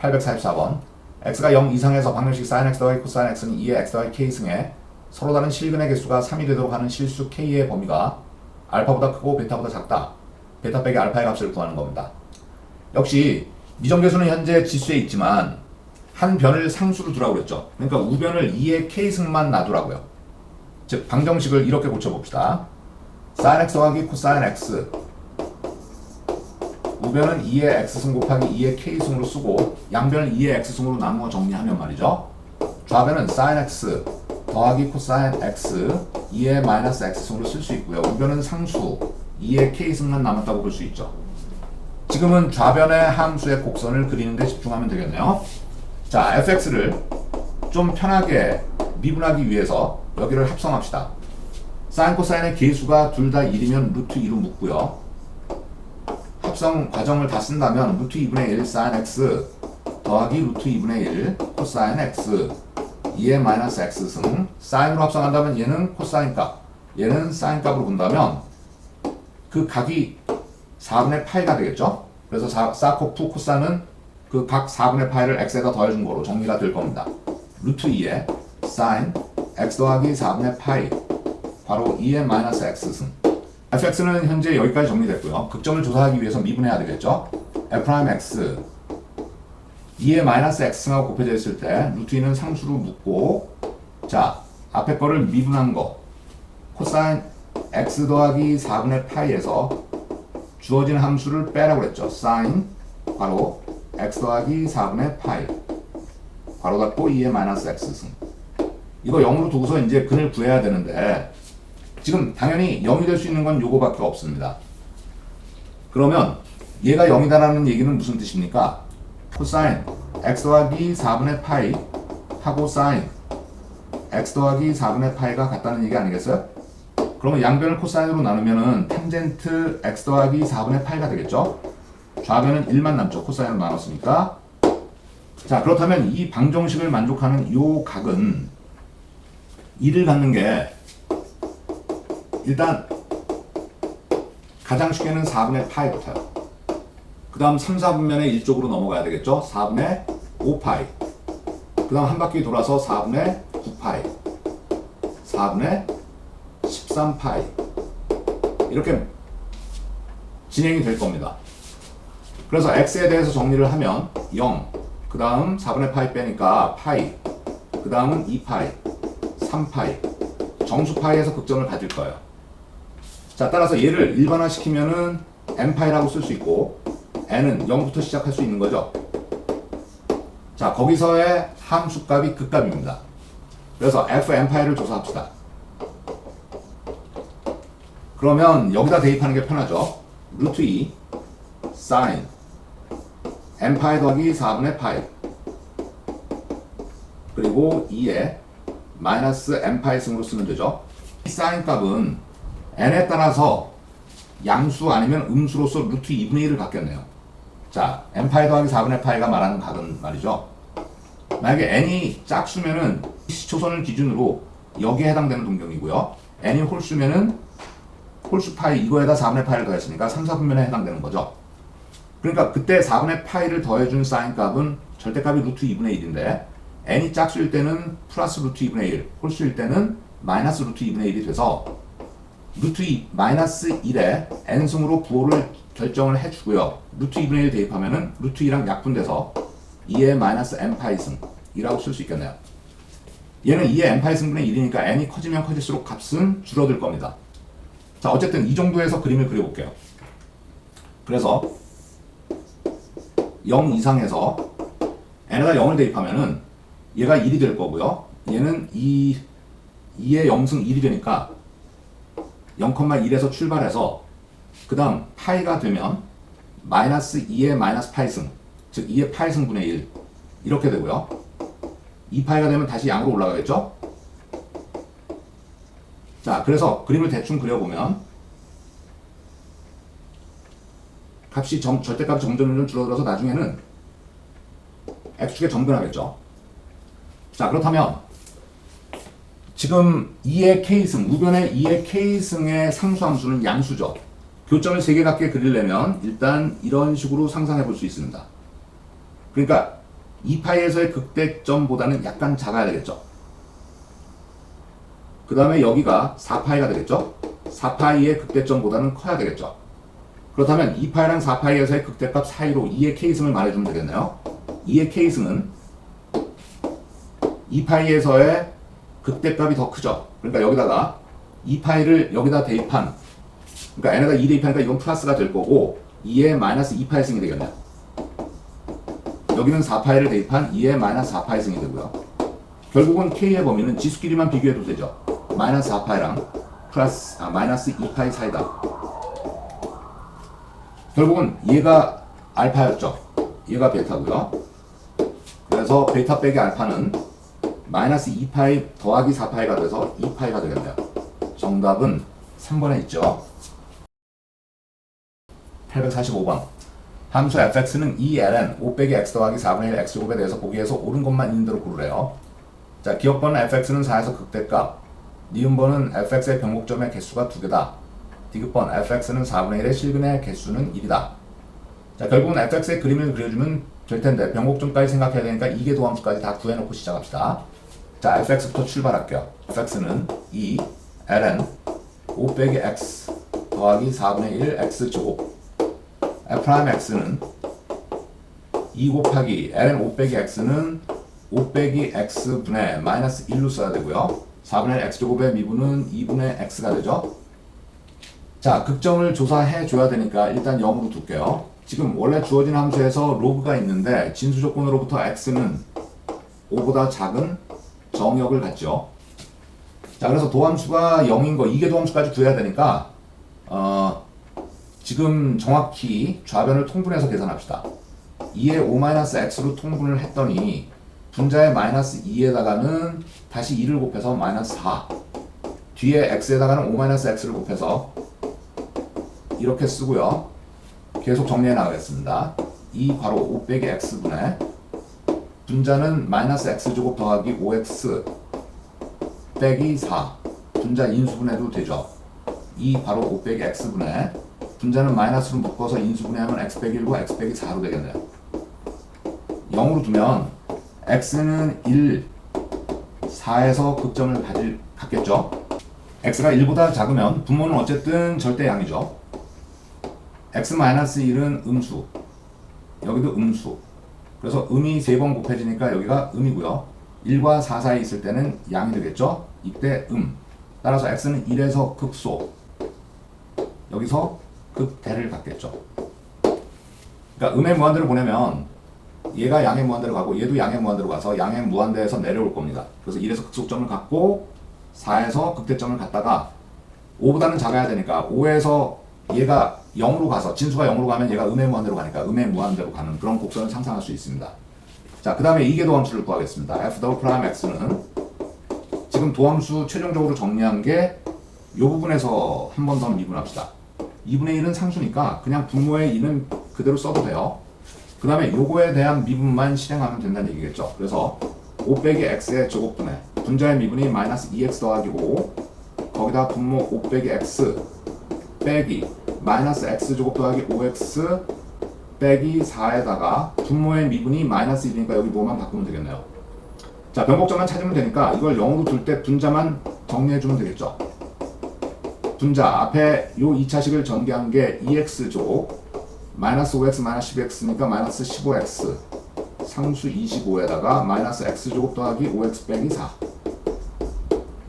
844번 x가 0 이상에서 방정식 sin x 더하기 코사인 x는 2의 x 더하기 k 승에 서로 다른 실근의 개수가 3이 되도록 하는 실수 k의 범위가 알파보다 크고 베타보다 작다. 베타 빼기 알파의 값을 구하는 겁니다. 역시 미정계수는 현재 지수에 있지만 한 변을 상수로 두라고 그랬죠. 그러니까 우변을 2의 k승만 놔두라고요. 즉 방정식을 이렇게 고쳐봅시다. sin x 더하기 코사인 x 우변은 2의 x승 곱하기 2의 k승으로 쓰고 양변을 2의 x승으로 나누어 정리하면 말이죠. 좌변은 sin x 더하기 코사인 x 2의 마이너스 x승으로 쓸 수 있고요. 우변은 상수 2의 k승만 남았다고 볼 수 있죠. 지금은 좌변의 함수의 곡선을 그리는데 집중하면 되겠네요. 자, fx를 좀 편하게 미분하기 위해서 여기를 합성합시다. 사인 코사인의 계수가 둘 다 1이면 루트 2로 묶고요. 합성 과정을 다 쓴다면 루트 2분의 1 사인 x 더하기 루트 2분의 1 코사인 x 2의 마이너스 x 승 사인으로 합성한다면 얘는 코사인 값 얘는 사인 값으로 본다면 그 각이 4분의 파이가 되겠죠? 그래서 사, 사코프 코사는 그 각 4분의 파이를 x에다 더해준 거로 정리가 될 겁니다. 루트 2에 사인 x 더하기 4분의 파이 바로 2의 마이너스 x 승 fx는 현재 여기까지 정리됐고요. 극점을 조사하기 위해서 미분해야 되겠죠? f 프라임 x 2의 마이너스 x승하고 곱해져 있을 때 루트 2는 상수로 묶고 자 앞에 거를 미분한 거 코사인 x 더하기 4분의 파이에서 주어진 함수를 빼라고 그랬죠. sin 바로 x 더하기 4분의 파이 바로 닫고 2의 마이너스 x승 이거 0으로 두고서 이제 근을 구해야 되는데 지금 당연히 0이 될 수 있는 건 요거밖에 없습니다. 그러면 얘가 0이다라는 얘기는 무슨 뜻입니까? 코사인 x 더하기 4분의 파이 하고 사인 x 더하기 4분의 파이가 같다는 얘기 아니겠어요? 그러면 양변을 코사인으로 나누면은 탄젠트 x 더하기 4분의 파이가 되겠죠? 좌변은 1만 남죠. 코사인으로 나눴으니까. 자, 그렇다면 이 방정식을 만족하는 요 각은 2를 갖는 게 일단 가장 쉽게는 4분의 파이 같아요. 그 다음 3, 4분면의 1쪽으로 넘어가야 되겠죠? 4분의 5파이. 그 다음 한 바퀴 돌아서 4분의 9파이. 4분의 13파이. 이렇게 진행이 될 겁니다. 그래서 x에 대해서 정리를 하면 0, 그 다음 4분의 파이 빼니까 파이, 그 다음은 2파이, 3파이. 정수 파이에서 극점을 가질 거예요. 자, 따라서 얘를 일반화시키면은 n파이라고 쓸 수 있고 n은 0부터 시작할 수 있는 거죠. 자, 거기서의 함수값이 극값입니다. 그래서 f n파이를 조사합시다. 그러면 여기다 대입하는 게 편하죠. 루트 2 sin n파이 더하기 4분의 파이 그리고 2에 마이너스 n파이 승으로 쓰면 되죠. 이 sin 값은 n에 따라서 양수 아니면 음수로서 루트 2분의 1을 갖겠네요. 자, n파이 더하기 4분의 파이가 말하는 각은 말이죠. 만약에 n이 짝수면은 시초선을 기준으로 여기에 해당되는 동경이고요. n이 홀수면은 홀수 파이 이거에다 4분의 파이를 더했으니까 3, 4분면에 해당되는 거죠. 그러니까 그때 4분의 파이를 더해준 사인 값은 절대값이 루트 2분의 1인데 n이 짝수일 때는 플러스 루트 2분의 1, 홀수일 때는 마이너스 루트 2분의 1이 돼서 루트 2 마이너스 1에 n승으로 부호를 결정을 해주고요. 루트 2분의 1 대입하면은 루트 2랑 약분돼서 2의 마이너스 n파이 승이라고 쓸 수 있겠네요. 얘는 2의 n파이 승분의 1이니까 n이 커지면 커질수록 값은 줄어들 겁니다. 자, 어쨌든 이 정도에서 그림을 그려볼게요. 그래서 0 이상에서 n에다 0을 대입하면은 얘가 1이 될 거고요. 얘는 2, 2의 0승 1이 되니까 0,1에서 출발해서 그 다음 파이가 되면 마이너스 2의 마이너스 파이승 즉 2의 파이승분의 1 이렇게 되고요. 2파이가 되면 다시 양으로 올라가겠죠? 자, 그래서 그림을 대충 그려보면 값이 점, 절대값이 점점 점점 줄어들어서 나중에는 x축에 정변하겠죠. 자, 그렇다면 지금 2의 k승, 우변의 2의 k승의 상수함수는 양수죠. 교점을 3개 갖게 그리려면 일단 이런 식으로 상상해 볼 수 있습니다. 그러니까 2파이에서의 극대점보다는 약간 작아야 되겠죠. 그 다음에 여기가 4파이가 되겠죠. 4파이의 극대점보다는 커야 되겠죠. 그렇다면 2파이랑 4파이에서의 극대값 사이로 2의 케이승을 말해주면 되겠네요. 2의 케이승은 2파이에서의 극대값이 더 크죠. 그러니까 여기다가 2파이를 여기다 대입한 그러니까 n에다 2 대입하니까 이건 플러스가 될 거고 2에 마이너스 2파이 승이 되겠네요. 여기는 4파이를 대입한 2에 마이너스 4파이 승이 되고요. 결국은 k의 범위는 지수끼리만 비교해도 되죠. 마이너스 4파이랑 플러스 아, 마이너스 2파이 사이다. 결국은 얘가 알파였죠. 얘가 베타고요. 그래서 베타 빼기 알파는 마이너스 2파이 더하기 4파이가 돼서 2파이가 되겠네요. 정답은 3번에 있죠. 845번. 함수 fx는 2ln 5 빼기 x 더하기 4분의 1 x제곱에 대해서 보기에서 옳은 것만 있는 대로 고르래요. 자, 기억번은 fx는 4에서 극대값, 니은번은 fx의 변곡점의 개수가 두 개다. 디귿번 fx는 4분의 1의 실근의 개수는 1이다. 자, 결국은 fx의 그림을 그려주면 될 텐데 변곡점까지 생각해야 되니까 이계 도함수까지 다 구해놓고 시작합시다. 자, fx부터 출발할게요. fx는 2 ln 5 빼기 x 더하기 4분의 1 x 제곱 f'x는 2 곱하기 ln 5 빼기 x는 5 빼기 x분의 마이너스 1로 써야 되고요. 4분의 1 x제곱의 미분은 2분의 x가 되죠. 자, 극점을 조사해 줘야 되니까 일단 0으로 둘게요. 지금 원래 주어진 함수에서 로그가 있는데 진수 조건으로부터 x는 5보다 작은 정역을 갖죠. 자, 그래서 도함수가 0인 거, 이게 도함수까지 구해야 되니까, 어, 지금 정확히 좌변을 통분해서 계산합시다. 2에 5-x로 통분을 했더니, 분자의 마이너스 2에다가는 다시 2를 곱해서 마이너스 4. 뒤에 x에다가는 5-x를 곱해서 이렇게 쓰고요. 계속 정리해 나가겠습니다. 2 괄호 5 빼기 x분의 분자는 마이너스 x제곱 더하기 5x 빼기 4 분자 인수분해도 되죠. 2 바로 5 빼기 x분의 분자는 마이너스로 묶어서 인수분해하면 x 빼기 1과 x 빼기 4로 되겠네요. 0으로 두면 x는 1, 4에서 극점을 가질, 갖겠죠. x가 1보다 작으면 분모는 어쨌든 절대양이죠. x-1은 음수, 여기도 음수. 그래서 음이 3번 곱해지니까 여기가 음이고요. 1과 4 사이에 있을 때는 양이 되겠죠? 이때 음. 따라서 x는 1에서 극소. 여기서 극대를 갖겠죠. 그러니까 음의 무한대로 보내면 얘가 양의 무한대로 가고 얘도 양의 무한대로 가서 양의 무한대에서 내려올 겁니다. 그래서 1에서 극소점을 갖고 4에서 극대점을 갖다가 5보다는 작아야 되니까 5에서 얘가 0으로 가서 진수가 0으로 가면 얘가 음의 무한대로 가니까 음의 무한대로 가는 그런 곡선을 상상할 수 있습니다. 자, 그 다음에 이계 도함수를 구하겠습니다. f 더블 프라임 x는 지금 도함수 최종적으로 정리한 게 이 부분에서 한 번 더 미분합시다. 2분의 1은 상수니까 그냥 분모의 2는 그대로 써도 돼요. 그 다음에 요거에 대한 미분만 실행하면 된다는 얘기겠죠. 그래서 5 빼기 x의 제곱분의 분자의 미분이 마이너스 2x 더하기 5 거기다 분모 5 빼기 x 빼기 마이너스 x 제곱 더하기 5x 빼기 4에다가 분모의 미분이 마이너스 1이니까 여기 뭐만 바꾸면 되겠네요. 자, 변곡점만 찾으면 되니까 이걸 0으로 둘 때 분자만 정리해주면 되겠죠. 분자 앞에 요 2차식을 전개한 게 2x조 마이너스 5x 마이너스 10x니까 마이너스 15x 상수 25에다가 마이너스 x제곱 더하기 5x 빼기 4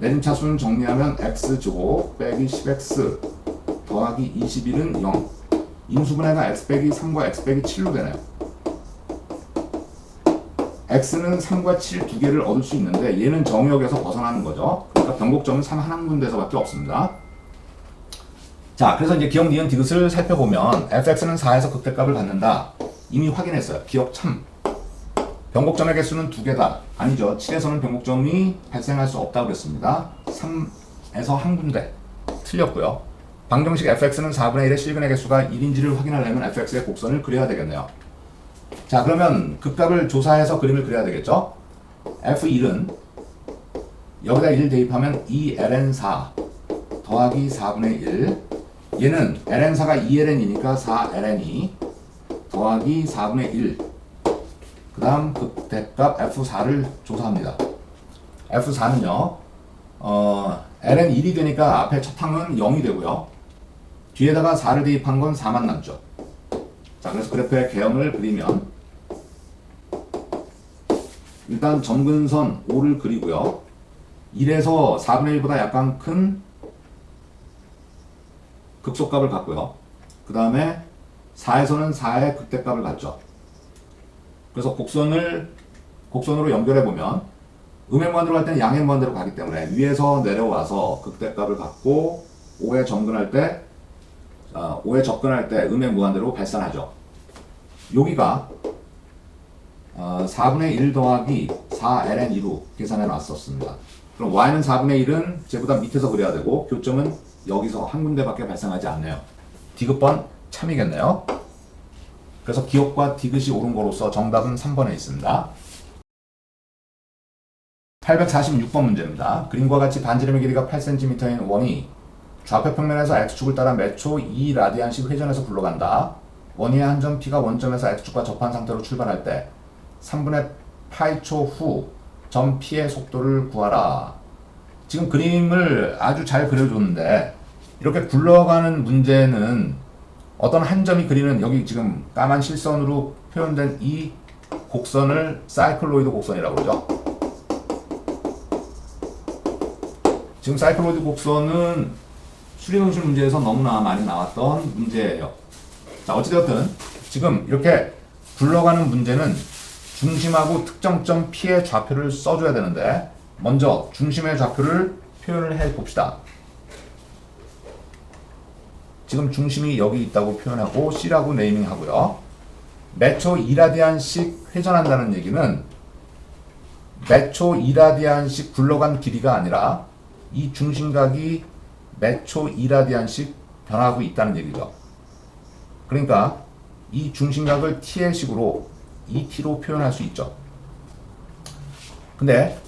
내림차수는 정리하면 x제곱 빼기 10x 더하기 21은 0 인수분해가 x 빼기 3과 x 빼기 7로 되네요 x는 3과 7 두 개를 얻을 수 있는데 얘는 정역에서 벗어나는 거죠 그러니까 변곡점은 3 한 군데서밖에 없습니다 자, 그래서 이제 기억 니은 디귿을 살펴보면 fx는 4에서 극대값을 갖는다. 이미 확인했어요. 기억 참. 변곡점의 개수는 두 개다. 아니죠. 7에서는 변곡점이 발생할 수 없다고 그랬습니다. 3에서 한 군데. 틀렸고요. 방정식 fx는 4분의 1의 실근의 개수가 1인지를 확인하려면 fx의 곡선을 그려야 되겠네요. 자, 그러면 극값을 조사해서 그림을 그려야 되겠죠? f1은 여기다 1 대입하면 2ln4 더하기 4분의 1 얘는 ln4가 2ln이니까 4ln이 더하기 4분의 1 그 다음 극대값 F4를 조사합니다. F4는요, 어, ln 1이 되니까 앞에 첫 항은 0이 되고요. 뒤에다가 4를 대입한 건 4만 남죠. 자, 그래서 그래프의 개형을 그리면 일단 점근선 5를 그리고요. 1에서 4분의 1보다 약간 큰 극소값을 갖고요. 그 다음에 4에서는 4의 극대값을 갖죠. 그래서 곡선을 곡선으로 연결해 보면 음의 무한대로 갈 때는 양의 무한대로 가기 때문에 위에서 내려와서 극대값을 갖고 5에 접근할 때 어, 5에 접근할 때 음의 무한대로 발산하죠. 여기가 어, 4분의 1 더하기 4ln 2로 계산해 놨었습니다. 그럼 y는 4분의 1은 쟤보다 밑에서 그려야 되고 교점은 여기서 한 군데밖에 발생하지 않네요. 디귿번 참이겠네요. 그래서 기억과 디귿이 옳은 거로서 정답은 3번에 있습니다. 846번 문제입니다. 그림과 같이 반지름의 길이가 8cm인 원이 좌표 평면에서 x축을 따라 매초 2라디안씩 회전해서 굴러간다. 원위의 한 점 P가 원점에서 x축과 접한 상태로 출발할 때 3분의 8초 후 점 P의 속도를 구하라. 지금 그림을 아주 잘 그려줬는데 이렇게 굴러가는 문제는 어떤 한 점이 그리는 여기 지금 까만 실선으로 표현된 이 곡선을 사이클로이드 곡선이라고 그러죠. 지금 사이클로이드 곡선은 수리논술 문제에서 너무나 많이 나왔던 문제예요. 자, 어찌되었든 지금 이렇게 굴러가는 문제는 중심하고 특정점 P의 좌표를 써줘야 되는데 먼저 중심의 좌표를 표현을 해 봅시다. 지금 중심이 여기 있다고 표현하고 C라고 네이밍 하고요. 매초 2라디안씩 회전한다는 얘기는 매초 2라디안씩 굴러간 길이가 아니라 이 중심각이 매초 2라디안씩 변하고 있다는 얘기죠. 그러니까 이 중심각을 T의 식으로 2T로 표현할 수 있죠. 근데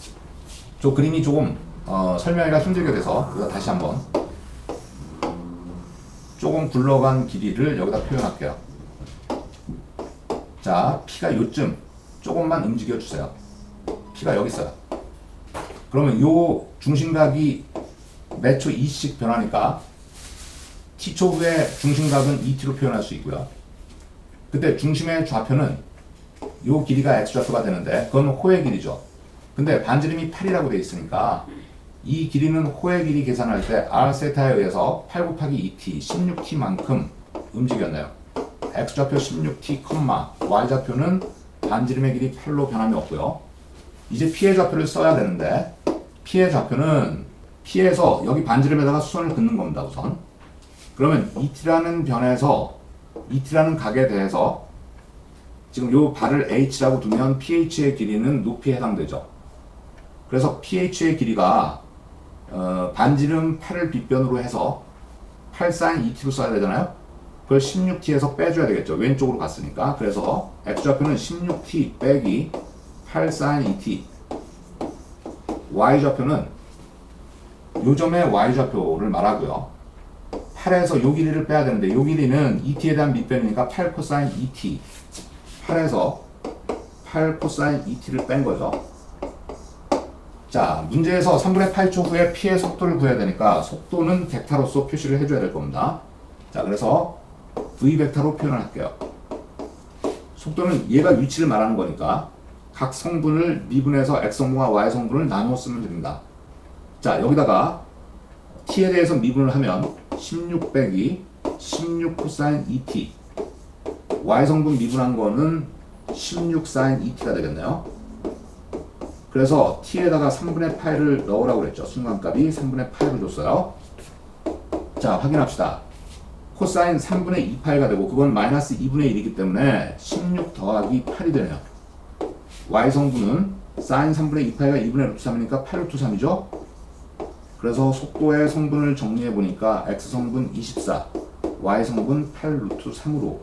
저 그림이 조금 어, 설명하기가 힘들게 돼서 이거 다시 한번 조금 굴러간 길이를 여기다 표현할게요. 자, P가 요쯤 조금만 움직여 주세요. P가 여기 있어요. 그러면 요 중심각이 매초 2씩 변하니까 T초 후에 중심각은 2T로 표현할 수 있고요. 그때 중심의 좌표는 요 길이가 X좌표가 되는데 그건 호의 길이죠. 근데 반지름이 8이라고 되어 있으니까 이 길이는 호의 길이 계산할 때 R 세타에 의해서 8 곱하기 2t, 16t만큼 움직였네요. X좌표 16t, Y좌표는 반지름의 길이 8로 변함이 없고요. 이제 P의 좌표를 써야 되는데 P의 좌표는 P에서 여기 반지름에다가 수선을 긋는 겁니다. 우선. 그러면 2t라는 변에서 2t라는 각에 대해서 지금 요 발을 h라고 두면 ph의 길이는 높이에 해당되죠. 그래서 ph의 길이가 어, 반지름 8을 빗변으로 해서 8 sin 2t로 써야 되잖아요. 그걸 16t에서 빼줘야 되겠죠. 왼쪽으로 갔으니까. 그래서 x좌표는 16t 빼기 8 sin 2t. y좌표는 요점의 y좌표를 말하고요. 8에서 요 길이를 빼야 되는데 요 길이는 2t에 대한 밑변이니까 8 코사인 2t 8에서 8 코사인 2t를 뺀 거죠. 자, 문제에서 3분의 8초 후에 피의 속도를 구해야 되니까 속도는 벡터로서 표시를 해줘야 될 겁니다. 자, 그래서 v 벡터로 표현을 할게요. 속도는 얘가 위치를 말하는 거니까 각 성분을 미분해서 x 성분과 y 성분을 나누어 쓰면 됩니다. 자, 여기다가 t에 대해서 미분을 하면 16 빼기 16 코사인 2t y 성분 미분한 거는 16 사인 2t가 되겠네요. 그래서 t에다가 3분의 8을 넣으라고 그랬죠. 순간값이 3분의 8을 줬어요. 자, 확인합시다. 코사인 3분의 2파이가 되고 그건 마이너스 2분의 1이기 때문에 16 더하기 8이 되네요. y 성분은 사인 3분의 2파이가 2분의 루트 3이니까 8 루트 3이죠. 그래서 속도의 성분을 정리해 보니까 x 성분 24, y 성분 8 루트 3으로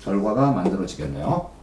결과가 만들어지겠네요.